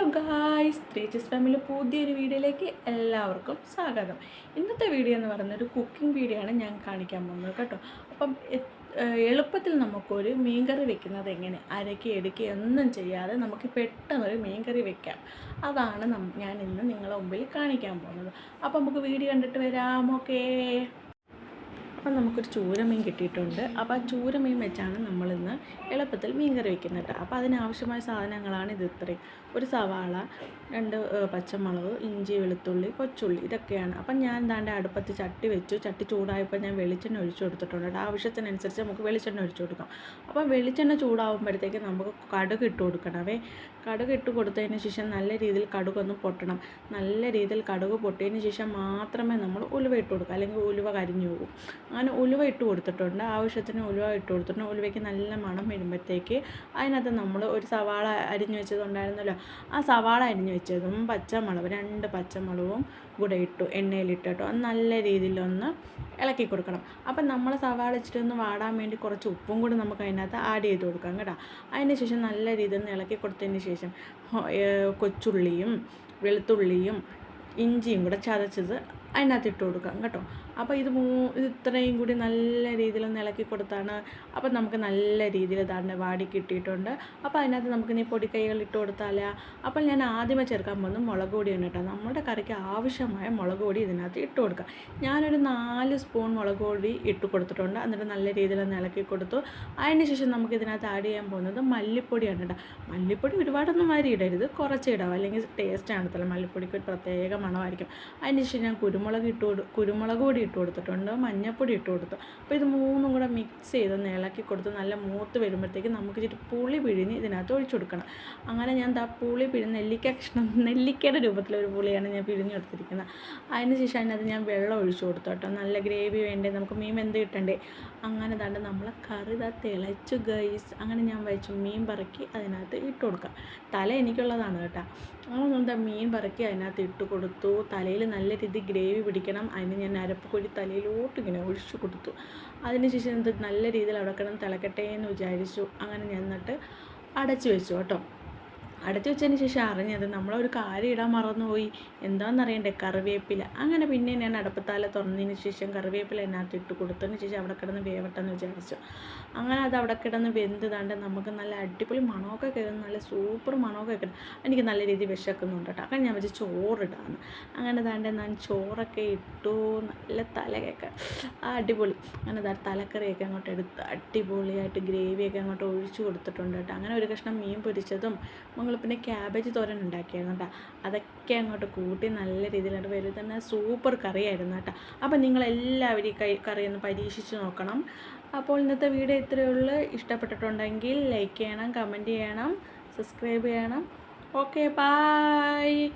Hello guys ത്രീച്ചസ് family പുതിയൊരു വീഡിയോയിലേക്ക് എല്ലാവർക്കും സ്വാഗതം. ഇന്നത്തെ വീഡിയോ എന്ന് പറയുന്നത് ഒരു കുക്കിംഗ് വീഡിയോ ആണ് ഞാൻ കാണിക്കാൻ പോകുന്നത് കേട്ടോ. അപ്പം എളുപ്പത്തിൽ നമുക്കൊരു മീൻകറി വെക്കുന്നത് എങ്ങനെ? അരക്കി എടുക്കുക ഒന്നും ചെയ്യാതെ നമുക്ക് പെട്ടെന്ന് ഒരു മീൻകറി വെക്കാം. അതാണ് ഞാൻ ഇന്ന് നിങ്ങളുടെ മുമ്പിൽ കാണിക്കാൻ പോകുന്നത്. അപ്പം നമുക്ക് വീഡിയോ കണ്ടിട്ട് വരാം ഓക്കേ. അപ്പം നമുക്കൊരു ചൂരമീൻ കിട്ടിയിട്ടുണ്ട്. അപ്പോൾ ആ ചൂരമീൻ വെച്ചാണ് നമ്മളിന്ന് എളുപ്പത്തിൽ മീൻ കറി വെക്കുന്നത് അപ്പോൾ അതിനാവശ്യമായ സാധനങ്ങളാണ് ഇത് ഇത്രയും. ഒരു സവാള രണ്ട് പച്ചമുളക് ഇഞ്ചി വെളുത്തുള്ളി കൊച്ചുള്ളി ഇതൊക്കെയാണ്. അപ്പം ഞാൻ എന്താണ്ട് അടുപ്പത്ത് ചട്ടി വെച്ചു. ചട്ടി ചൂടായപ്പോൾ ഞാൻ വെളിച്ചെണ്ണ ഒഴിച്ചു കൊടുത്തിട്ടുണ്ട് ആവശ്യത്തിനനുസരിച്ച് നമുക്ക് വെളിച്ചെണ്ണ ഒഴിച്ചു കൊടുക്കാം. അപ്പോൾ വെളിച്ചെണ്ണ ചൂടാകുമ്പോഴത്തേക്ക് നമുക്ക് കടുക് ഇട്ട് കൊടുക്കണമേ. കടുക് ഇട്ട് കൊടുത്തതിന് ശേഷം നല്ല രീതിയിൽ കടുകൊന്ന് പൊട്ടണം. നല്ല രീതിയിൽ കടുക് പൊട്ടിയതിന് ശേഷം മാത്രമേ നമ്മൾ ഉലുവ ഇട്ട് കൊടുക്കുക അല്ലെങ്കിൽ ഉലുവ കരിഞ്ഞു പോകും. അങ്ങനെ ഉലുവ ഇട്ട് കൊടുത്തിട്ടുണ്ട്. ആവശ്യത്തിന് ഉലുവ ഇട്ട് കൊടുത്തിട്ടുണ്ട്. ഉലുവയ്ക്ക് നല്ല മണം വരുമ്പോഴത്തേക്ക് അതിനകത്ത് നമ്മൾ ഒരു സവാള അരിഞ്ഞു വെച്ചതുണ്ടായിരുന്നല്ലോ ആ സവാള അരിഞ്ഞു വെച്ചതും പച്ചമുളക് രണ്ട് പച്ചമുളകും കൂടെ ഇട്ടു എണ്ണയിലിട്ട് അത് നല്ല രീതിയിലൊന്ന് ഇളക്കി കൊടുക്കണം. അപ്പം നമ്മൾ സവാള ഇച്ചിട്ട് ഒന്ന് വാടാൻ വേണ്ടി കുറച്ച് ഉപ്പും കൂടി നമുക്ക് അതിനകത്ത് ആഡ് ചെയ്ത് കൊടുക്കാം കേട്ടോ. അതിന് ശേഷം നല്ല രീതിയിൽ ഒന്ന് ഇളക്കി കൊടുത്തതിന് ശേഷം കൊച്ചുള്ളിയും വെളുത്തുള്ളിയും ഇഞ്ചിയും കൂടെ ചതച്ചത് അതിനകത്ത് ഇട്ട് കൊടുക്കാം കേട്ടോ. അപ്പോൾ ഇത് മൂ ഇത് ഇത്രയും കൂടി നല്ല രീതിയിൽ ഒന്ന് ഇളക്കി കൊടുത്താണ്. അപ്പം നമുക്ക് നല്ല രീതിയിൽ ഇതാണ് വാടി കിട്ടിയിട്ടുണ്ട്. അപ്പോൾ അതിനകത്ത് നമുക്ക് ഇനി പൊടിക്കൈകൾ ഇട്ട് കൊടുത്താൽ അപ്പോൾ ഞാൻ ആദ്യമേ ചേർക്കാൻ പോകുന്നത് മുളക് പൊടിയാണ് കേട്ടോ. നമ്മുടെ കറിക്ക് ആവശ്യമായ മുളക് പൊടി ഇതിനകത്ത് ഇട്ട് കൊടുക്കുക. ഞാനൊരു നാല് സ്പൂൺ മുളക് പൊടി ഇട്ട് കൊടുത്തിട്ടുണ്ട്. എന്നിട്ട് നല്ല രീതിയിൽ ഒന്ന് ഇളക്കി കൊടുത്തു. അതിന് ശേഷം നമുക്ക് ഇതിനകത്ത് ആഡ് ചെയ്യാൻ പോകുന്നത് മല്ലിപ്പൊടിയാണ് കേട്ടോ. മല്ലിപ്പൊടി ഒരുപാടൊന്നും വാരി ഇടരുത്. കുറച്ച് ഇടാം. അല്ലെങ്കിൽ ടേസ്റ്റ് കാണത്തില്ല മല്ലിപ്പൊടിക്ക് ഒരു പ്രത്യേക മണമായിരിക്കും. അതിന് ശേഷം ഞാൻ കുരുമുളക് ഇട്ട് കുരുമുളക് പൊടി ഇട്ട് കൊടുത്തിട്ടുണ്ട് മഞ്ഞൾപ്പൊടി ഇട്ട് കൊടുത്തു. അപ്പോൾ ഇത് മൂന്നും കൂടെ മിക്സ് ചെയ്ത് ഒന്ന് ഇളക്കി കൊടുത്ത് നല്ല മൂത്ത് വരുമ്പോഴത്തേക്ക് നമുക്ക് ഇച്ചിരി പുളി പിഴിഞ്ഞ് ഇതിനകത്ത് ഒഴിച്ചു കൊടുക്കണം. അങ്ങനെ ഞാൻ ദാ പുളി പിഴിഞ്ഞ് നെല്ലിക്ക കഷ്ണം നെല്ലിക്കയുടെ രൂപത്തിലൊരു പുളിയാണ് ഞാൻ പിഴിഞ്ഞ് കൊടുത്തിരിക്കുന്നത് അതിന് ശേഷം അതിനകത്ത് ഞാൻ വെള്ളം ഒഴിച്ചു കൊടുത്തു കേട്ടോ. നല്ല ഗ്രേവി വേണ്ടേ നമുക്ക് മീൻ വെന്ത് കിട്ടണ്ടേ. അങ്ങനെ താണ്ട് നമ്മൾ കറി ദാ തിളച്ചു ഗൈസ് അങ്ങനെ ഞാൻ വെച്ചു മീൻ പറക്കി അതിനകത്ത് ഇട്ട് കൊടുക്കാം. തല എനിക്കുള്ളതാണ് കേട്ടോ. അങ്ങനെ എന്താ മീൻ പറക്കി അതിനകത്ത് ഇട്ട് കൊടുത്തു. തലയിൽ നല്ല രീതിയിൽ ഗ്രേവി പിടിക്കണം. അതിന് ഞാൻ അരപ്പ് കൊഴി തലയിലോട്ട് ഇങ്ങനെ ഒഴിച്ചു കൊടുത്തു. അതിനുശേഷം എന്ത് നല്ല രീതിയിൽ അവിടെ കിടന്ന് തിളക്കട്ടെ എന്ന് വിചാരിച്ചു. അങ്ങനെ ഞാൻ എന്നിട്ട് അടച്ചു വെച്ചു കേട്ടോ. അടച്ചു വെച്ചതിന് ശേഷം അറിഞ്ഞത് നമ്മളൊരു കാര്യം ഇടാൻ മറന്നുപോയി. എന്താണെന്നറിയണ്ടേ കറിവേപ്പില. അങ്ങനെ പിന്നെ ഞാൻ അടപ്പത്താല തുറന്നതിന് ശേഷം കറിവേപ്പില അതിനകത്ത് ഇട്ട് കൊടുത്തതിന് ശേഷം അവിടെ കിടന്ന് വേവട്ടെന്ന് വിചാരിച്ചു. അങ്ങനെ അത് അവിടെ കിടന്ന് വെന്ത് താണ്ട് നമുക്ക് നല്ല അടിപൊളി മണമൊക്കെ കേൾക്കുന്നു നല്ല സൂപ്പർ മണമൊക്കെ കിട്ടും എനിക്ക് നല്ല രീതിയിൽ വിശക്കുന്നുണ്ട് കേട്ടോ. അങ്ങനെ ഞാൻ വെച്ച് ചോറിടാന്ന്. അങ്ങനെ താണ്ട് ഞാൻ ചോറൊക്കെ ഇട്ടു. നല്ല തലയൊക്കെ ആ അടിപൊളി. അങ്ങനെ തലക്കറിയൊക്കെ അങ്ങോട്ട് എടുത്ത് അടിപൊളിയായിട്ട് ഗ്രേവിയൊക്കെ അങ്ങോട്ട് ഒഴിച്ചു കൊടുത്തിട്ടുണ്ട് കേട്ടോ. അങ്ങനെ ഒരു കഷ്ണം മീൻ പൊരിച്ചതും പിന്നെ ക്യാബേജ് തോരൻ ഉണ്ടാക്കിയായിരുന്നു കേട്ടോ. അതൊക്കെ അങ്ങോട്ട് കൂട്ടി നല്ല രീതിയിലായിട്ട് വരും തന്നെ സൂപ്പർ കറിയായിരുന്നു കേട്ടോ. അപ്പോൾ നിങ്ങളെല്ലാവരും ഈ കൈ കറി ഒന്ന് പരീക്ഷിച്ച് നോക്കണം. അപ്പോൾ ഇന്നത്തെ വീഡിയോ ഇത്രയേ ഉള്ളൂ. ഇഷ്ടപ്പെട്ടിട്ടുണ്ടെങ്കിൽ ലൈക്ക് ചെയ്യണം കമന്റ് ചെയ്യണം സബ്സ്ക്രൈബ് ചെയ്യണം. Okay bye